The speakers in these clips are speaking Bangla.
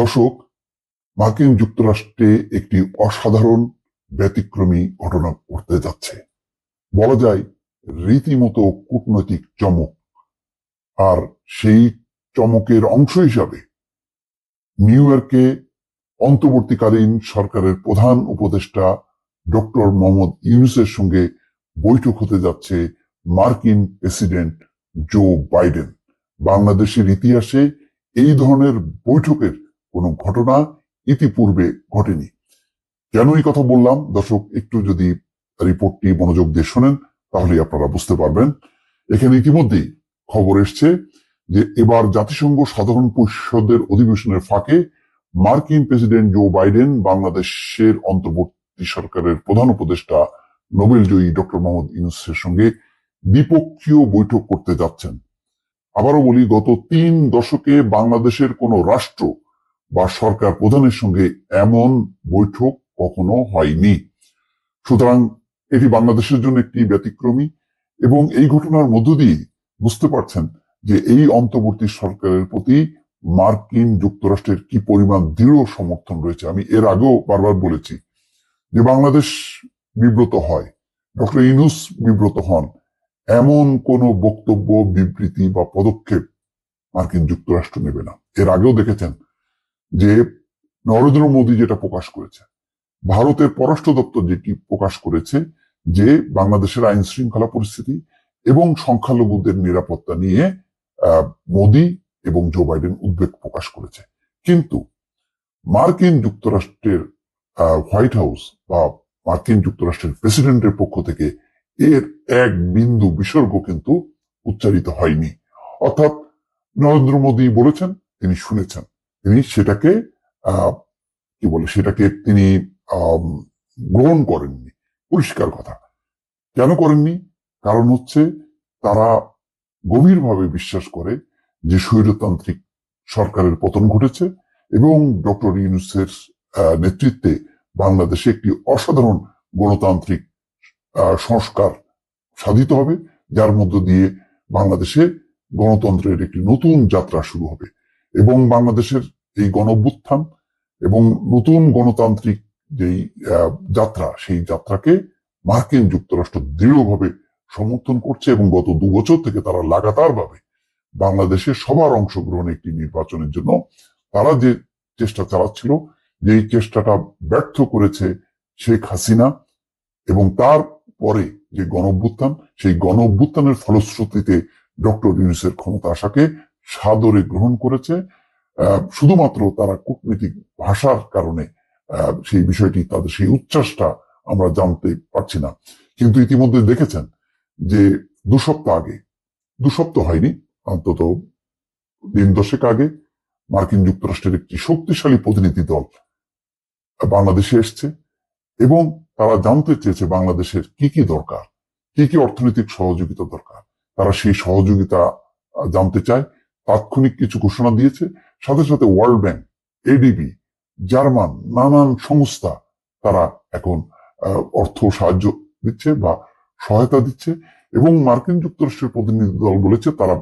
দর্শক, মার্কিন যুক্তরাষ্ট্রে একটি অসাধারণ ব্যতিক্রমী ঘটনা ঘটতে যাচ্ছে। বলা যায়, রীতিমতো কূটনৈতিক চমক। আর সেই চমকের অংশ হিসাবে নিউ ইয়র্কে অন্তর্বর্তীকালীন সরকারের প্রধান উপদেষ্টা ডক্টর মোহাম্মদ ইউনুসের সঙ্গে বৈঠক হতে যাচ্ছে মার্কিন প্রেসিডেন্ট জো বাইডেন। বাংলাদেশের ইতিহাসে এই ধরনের বৈঠকের কোনো ঘটনা ইতিপূর্বে ঘটেনি। কেন এই কথা বললাম? দর্শক, একটু যদি রিপোর্টটি মনোযোগ দিয়ে শোনেন তাহলে আপনারা বুঝতে পারবেন। এখানে ইতিমধ্যেই খবর এসছে যে এবার জাতিসংঘ সাধারণ পরিষদের অধিবেশনের ফাঁকে মার্কিন প্রেসিডেন্ট জো বাইডেন, বাংলাদেশের অন্তর্বর্তী সরকারের প্রধান উপদেষ্টা নোবেল জয়ী ডক্টর মোহাম্মদ ইউনুসের সঙ্গে দ্বিপক্ষীয় বৈঠক করতে যাচ্ছেন। আবারও বলি, গত তিন দশকে বাংলাদেশের কোনো রাষ্ট্র বা সরকার প্রধানের সঙ্গে এমন বৈঠক কখনো হয়নি। সুতরাং এটি বাংলাদেশের জন্য একটি ব্যতিক্রমী এবং এই ঘটনার মধ্য দিয়ে বুঝতে পারছেন যে এই অন্তর্বর্তী সরকারের প্রতি মার্কিন যুক্তরাষ্ট্রের কি পরিমাণ দৃঢ় সমর্থন রয়েছে। আমি এর আগেও বারবার বলেছি যে বাংলাদেশ বিব্রত হয়, ডক্টর ইনুস বিব্রত হন। এমন কোন বক্তব্য, বিবৃতি বা পদক্ষেপ মার্কিন যুক্তরাষ্ট্র নেবে না। এর আগেও দেখেছেন যে নরেন্দ্র মোদী যেটা প্রকাশ করেছে, ভারতের পররাষ্ট্র দপ্তর যেটি প্রকাশ করেছে যে বাংলাদেশের আইন শৃঙ্খলা পরিস্থিতি এবং সংখ্যালঘুদের নিরাপত্তা নিয়ে মোদী এবং জো বাইডেন উদ্বেগ প্রকাশ করেছে। কিন্তু মার্কিন যুক্তরাষ্ট্রের হোয়াইট হাউস বা মার্কিন যুক্তরাষ্ট্রের প্রেসিডেন্টের পক্ষ থেকে এর এক বিন্দু বিসর্গ কিন্তু উচ্চারিত হয়নি। অর্থাৎ নরেন্দ্র মোদী বলেছেন, তিনি শুনেছেন। তিনি সেটাকে কি বলে, সেটাকে তিনি গ্রহণ করেননি। পরিষ্কার কথা। কেন করেননি? কারণ হচ্ছে তারা গভীরভাবে বিশ্বাস করে যে স্বৈরতান্ত্রিক সরকারের পতন ঘটেছে এবং ডক্টর ইউনুসের নেতৃত্বে বাংলাদেশে একটি অসাধারণ গণতান্ত্রিক সংস্কার সাধিত হবে, যার মধ্য দিয়ে বাংলাদেশে গণতন্ত্রের একটি নতুন যাত্রা শুরু হবে। এবং বাংলাদেশের এই গণভ্যুত্থান এবং নতুন গণতান্ত্রিক যেই যাত্রা, সেই যাত্রাকে মার্কিন যুক্তরাষ্ট্র দৃঢ়ভাবে সমর্থন করছে এবং গত দু বছর থেকে তারা লাগাতার ভাবে বাংলাদেশের সবার অংশগ্রহণে একটি নির্বাচনের জন্য তারা যে চেষ্টা চালাচ্ছিল যে চেষ্টাটা ব্যর্থ করেছে শেখ হাসিনা এবং তার পরে যে গণ অভ্যুত্থান সেই গণ অভ্যুত্থানের ফলশ্রুতিতে ডক্টর ইউনুসের ক্ষমতা আসাকে সাদরে গ্রহণ করেছে। শুধুমাত্র তারা কূটনৈতিক ভাষার কারণে সেই বিষয়টি, তাদের সেই উচ্ছ্বাসটা আমরা জানতে পারছি না। কিন্তু ইতিমধ্যে দেখেছেন যে দু সপ্তাহ আগে, দু সপ্তাহ হয়নি, অন্তত দিন দশেক আগে মার্কিন যুক্তরাষ্ট্রের একটি শক্তিশালী প্রতিনিধি দল বাংলাদেশে এসছে এবং তারা জানতে চেয়েছে বাংলাদেশের কি কি দরকার, কি কি অর্থনৈতিক সহযোগিতা দরকার। তারা সেই সহযোগিতা জানতে চায়। তাৎক্ষণিক কিছু ঘোষণা দিয়েছে। সাথে সাথে ওয়ার্ল্ড ব্যাংক এডিবি জার্মান, নানান সংস্থা তারা এখন অর্থ সাহায্য দিচ্ছে বা সহায়তা দিচ্ছে এবং মার্কিন যুক্তরাষ্ট্রের প্রতিনিধি দল বলেছে তারা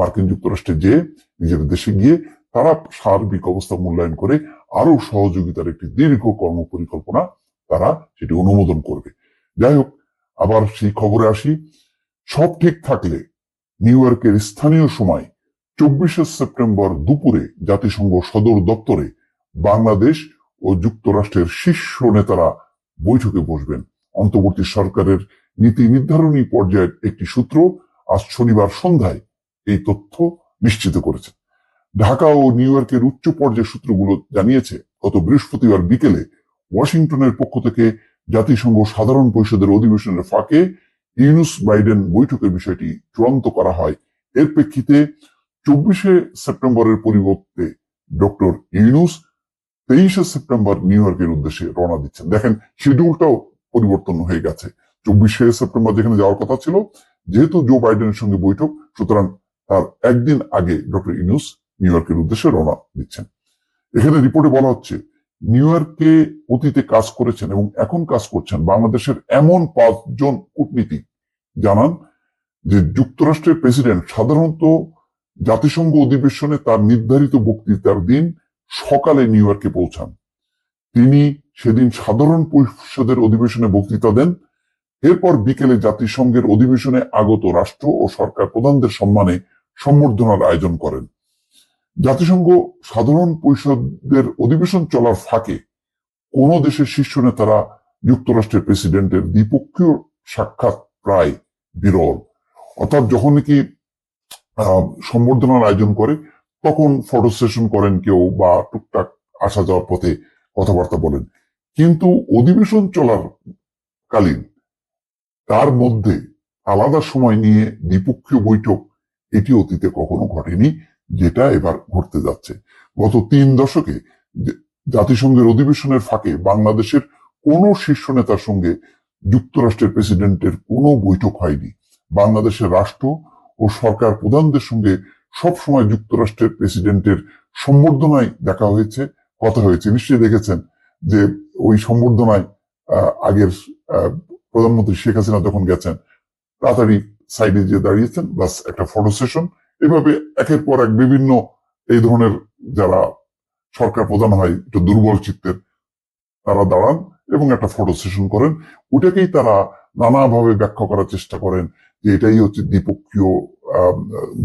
মার্কিন যুক্তরাষ্ট্রে যে নিজেদের দেশে গিয়ে তারা সার্বিক অবস্থা মূল্যায়ন করে আরও সহযোগিতার একটি দীর্ঘ কর্ম পরিকল্পনা তারা সেটি অনুমোদন করবে। যাই হোক, আবার সেই খবরে আসি। সব ঠিক থাকলে নিউ ইয়র্কের স্থানীয় সময় চব্বিশে সেপ্টেম্বর দুপুরে জাতিসংঘ সদর দপ্তরে বাংলাদেশ ও যুক্তরাষ্ট্রের শীর্ষ নেতারা বৈঠকে বসবেন। অন্তর্বর্তী সরকারের নীতি নির্ধারণী পর্যায়ের একটি সূত্র আজ শনিবার সন্ধ্যায় এই তথ্য নিশ্চিত করেছে। ঢাকা ও নিউ ইয়র্কের উচ্চ পর্যায়ের সূত্রগুলো জানিয়েছে, গত বৃহস্পতিবার বিকেলে ওয়াশিংটনের পক্ষ থেকে জাতিসংঘ সাধারণ পরিষদের অধিবেশনের ফাঁকে ইউনুস বাইডেন বৈঠকের বিষয়টি চূড়ান্ত করা হয়। এর প্রেক্ষিতে চব্বিশে সেপ্টেম্বরের পরিবর্তে ডক্টর ইউনুস তেইশে সেপ্টেম্বর নিউ ইয়র্কের উদ্দেশ্যে রওনা দিচ্ছেন। দেখেন, শিডিউলটাও পরিবর্তন হয়ে গেছে। চব্বিশে সেপ্টেম্বর যেখানে যাওয়ার কথা ছিল, যেহেতু জো বাইডেনের সঙ্গে বৈঠক, সুতরাং তার একদিন আগে ডক্টর ইউনুস নিউ ইয়র্কের উদ্দেশ্যে রওনা দিচ্ছেন। এখানে রিপোর্টে বলা হচ্ছে, নিউ ইয়র্কে অতীতে কাজ করেছেন এবং এখন কাজ করছেন বাংলাদেশের এমন পাঁচজন কূটনীতিক জানান যে যুক্তরাষ্ট্রের প্রেসিডেন্ট সাধারণত জাতিসংঘ অধিবেশনে তার নির্ধারিত বক্তৃতার দিন সকালে নিউ ইয়র্কে পৌঁছান। তিনি সেদিন সাধারণ পরিষদের অধিবেশনে বক্তৃতা দেন। এরপর বিকেলে জাতিসংঘের অধিবেশনে আগত রাষ্ট্র ও সরকার প্রধানদের সম্মানে সম্বর্ধনার আয়োজন করেন। জাতিসংঘ সাধারণ পরিষদের অধিবেশন চলার ফাঁকে কোন দেশের শীর্ষ নেতারা যুক্তরাষ্ট্রের প্রেসিডেন্টের দ্বিপক্ষীয় সাক্ষাৎ প্রায় বিরল। অর্থাৎ যখন নাকি সম্বর্ধনার আয়োজন করে, তখন ফটো সেশন করেন কেউ বা টুকটাক আসা যাওয়ার পথে কথাবার্তা বলেন। কিন্তু অধিবেশন চলার কালীন, তার মধ্যে আলাদা সময় নিয়ে দ্বিপক্ষীয় বৈঠক, এটি অতীতে কখনো ঘটেনি, যেটা এবার ঘটতে যাচ্ছে। গত তিন দশকে জাতিসংঘের অধিবেশনের ফাঁকে বাংলাদেশের কোন শীর্ষ নেতার সঙ্গে যুক্তরাষ্ট্রের প্রেসিডেন্টের কোনো বৈঠক হয়নি। বাংলাদেশের রাষ্ট্র ও সরকার প্রধানদের সঙ্গে সবসময় যুক্তরাষ্ট্রের প্রেসিডেন্টের সম্বর্ধনায় দেখা হয়েছে, কথা হয়েছে। নিশ্চয়ই দেখেছেন যে ওই সম্বর্ধনায় আগের প্রধানমন্ত্রী শেখ হাসিনা যখন গেছেন, তাড়াতাড়ি সাইডে যে দাঁড়িয়েছেন বাস একটা ফটো সেশন এভাবে একের পর এক বিভিন্ন এই ধরনের যারা সরকার প্রধান হয়, একটু দুর্বল চিত্তের, তারা দাঁড়ান। এবং একটা ফটো সেশন করেন ওটাকেই তারা নানাভাবে ব্যাখ্যা করার চেষ্টা করেন যে এটাই হচ্ছে দ্বিপক্ষীয়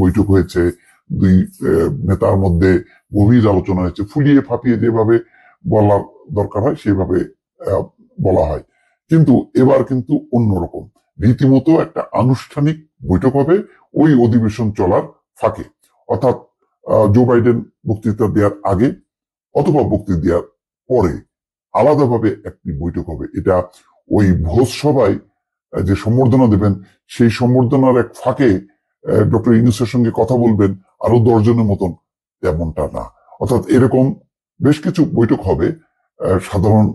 বৈঠক হয়েছে। দুই নেতার মধ্যে গভীর আলোচনা হয়েছে। ফুলিয়ে ফাঁপিয়ে যেভাবে বলার দরকার হয়, সেভাবে বলা হয়। কিন্তু এবার কিন্তু অন্যরকম। রীতিমতো একটা আনুষ্ঠানিক বৈঠক হবে, ওই অধিবেশন চলার ফাঁকে। অর্থাৎ জো বাইডেন বক্তৃতা দেওয়ার আগে অথবা বক্তৃতা দেওয়ার পরে আলাদাভাবে একটি বৈঠক হবে। এটা ওই ভোজ সভায় যে সম্বর্ধনা দেবেন, সেই সম্বর্ধনার এক ফাঁকে ডক্টর ইউনুসের সঙ্গে কথা বলবেন আরও দশজনের মতন। তেমনটা না। অর্থাৎ এরকম বেশ কিছু বৈঠক হবে সাধারণ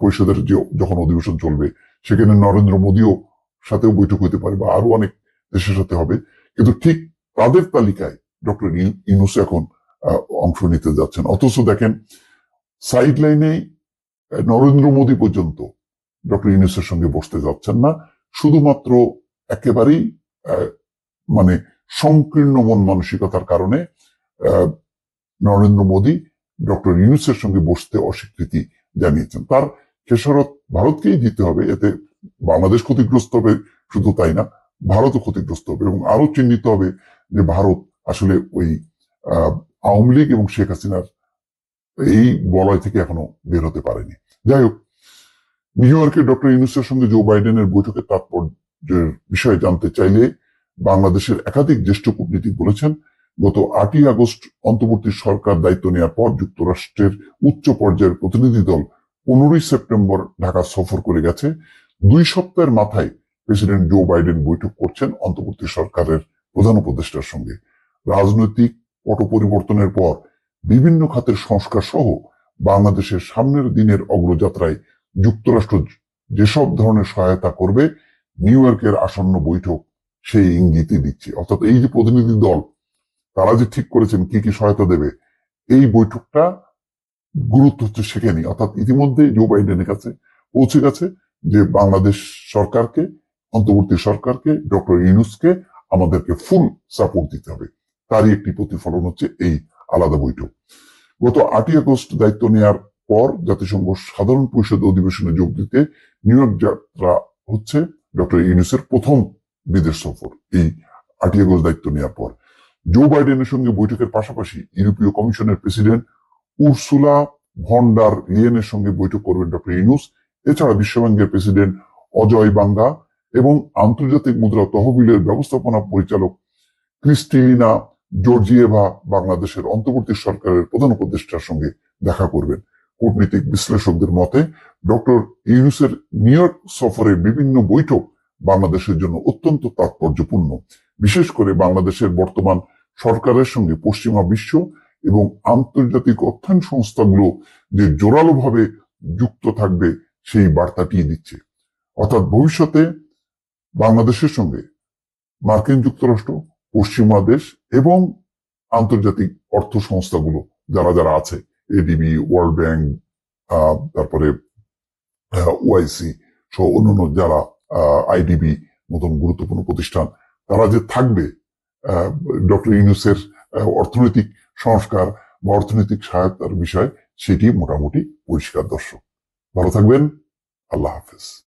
পরিষদের যে যখন অধিবেশন চলবে, সেখানে নরেন্দ্র মোদীও সাথেও বৈঠক হতে পারে বা আরও অনেক দেশের সাথে হবে। কিন্তু ঠিক তাদের তালিকায় ডক্টর ইউনুস এখন অংশ নিতে যাচ্ছেন। অথচ দেখেন সাইড লাইনেই নরেন্দ্র মোদী পর্যন্ত ডক্টর ইউনুসের সঙ্গে বসতে যাচ্ছেন না। শুধুমাত্র একেবারেই মানে সংকীর্ণ মন মানসিকতার কারণে নরেন্দ্র মোদী ডক্টর ইউনুসের সঙ্গে বসতে অস্বীকৃতি জানিয়েছেন। তার খেসারত ভারতকেই দিতে হবে, এতে বাংলাদেশ ক্ষতিগ্রস্ত হবে শুধু তাই না, ভারতও ক্ষতিগ্রস্ত হবে এবং আরও চিহ্নিত হবে যে ভারত আসলে ওই আওয়ামী লীগ এবং শেখ হাসিনার এই বলয় থেকে এখনও বের হতে পারেনি। যাই হোক নিউ ইয়র্কে ডক্টর ইউনুসের সঙ্গে জো বাইডেনের বৈঠকের তাৎপর্যের বিষয়ে জানতে চাইলে বাংলাদেশের একাধিক জ্যেষ্ঠ কূটনীতিক বলেছেন, গত আটই আগস্ট অন্তর্বর্তী সরকার দায়িত্ব নেওয়ার পর যুক্তরাষ্ট্রের উচ্চ পর্যায়ের প্রতিনিধি দল পনেরোই সেপ্টেম্বর ঢাকা সফর করে গেছে। দুই সপ্তাহের মাথায় প্রেসিডেন্ট জো বাইডেন বৈঠক করছেন অন্তর্বর্তী সরকারের প্রধান উপদেষ্টার সঙ্গে। রাজনৈতিক পট পরিবর্তনের পর বিভিন্ন খাতের সংস্কার সহ বাংলাদেশের সামনের দিনের অগ্রযাত্রায় যুক্তরাষ্ট্র যেসব ধরনের সহায়তা করবে, নিউ ইয়র্কের আসন্ন বৈঠক সেই ইঙ্গিতই দিচ্ছে। অর্থাৎ এই যে প্রতিনিধি দল, তারা যে ঠিক করেছেন কি কি সহায়তা দেবে, এই বৈঠকটা গুরুত্ব হচ্ছে সেখানেই। অর্থাৎ ইতিমধ্যে জো বাইডেনের কাছে পৌঁছে গেছে যে বাংলাদেশ সরকারকে, অন্তর্বর্তী সরকারকে, ডক্টর ইউনুসকে আমাদেরকে ফুল সাপোর্ট দিতে হবে। তারই একটি প্রতিফলন হচ্ছে এই আলাদা বৈঠক। গত আটই আগস্ট দায়িত্ব নেয়ার পর জাতিসংঘ সাধারণ পরিষদ অধিবেশনে যোগ দিতে নিউ ইয়র্ক যাত্রা হচ্ছে ডক্টর ইউনুসের প্রথম বিদেশ সফর, এই আটই আগস্ট দায়িত্ব নেওয়ার পর। জো বাইডেনের সঙ্গে বৈঠকের পাশাপাশি ইউরোপীয় কমিশনের প্রেসিডেন্ট উর্সুলা ভন্ডার লিয়েনের সঙ্গে বৈঠক করবেন ডক্টর ইউনুস, এছাড়া বিশ্বব্যাংকের প্রেসিডেন্ট অজয় বাঙ্গা এবং আন্তর্জাতিক মুদ্রা তহবিলের ব্যবস্থাপনা পরিচালক ক্রিস্টিলিনা জর্জিয়েভা বাংলাদেশের অন্তর্বর্তী সরকারের প্রধান উপদেষ্টার সঙ্গে দেখা করবেন। কূটনীতিক বিশ্লেষকদের মতে, ডক্টর ইউনুসের নিউ ইয়র্ক সফরের বিভিন্ন বৈঠক বাংলাদেশের জন্য অত্যন্ত তাৎপর্যপূর্ণ। বিশেষ করে বাংলাদেশের বর্তমান সরকারের সঙ্গে পশ্চিমা বিশ্ব এবং আন্তর্জাতিক অর্থায়ন সংস্থাগুলো যে জোরালোভাবে যুক্ত থাকবে, সেই বার্তাটি দিচ্ছে। অর্থাৎ ভবিষ্যতে বাংলাদেশের সঙ্গে মার্কিন যুক্তরাষ্ট্র পশ্চিমা দেশ এবং আন্তর্জাতিক অর্থ সংস্থাগুলো যারা যারা আছে এডিবি ওয়ার্ল্ড ব্যাংক তারপরে ওআইসি সহ অন্যান্য যারা আইডিবি মতন গুরুত্বপূর্ণ প্রতিষ্ঠান, তারা যে থাকবে ডক্টর ইউনুসের অর্থনৈতিক সংস্কার বা অর্থনৈতিক সহায়তার বিষয়, সেটি মোটামুটি পরিষ্কার দর্শক। ভালো থাকবেন। আল্লাহ হাফেজ।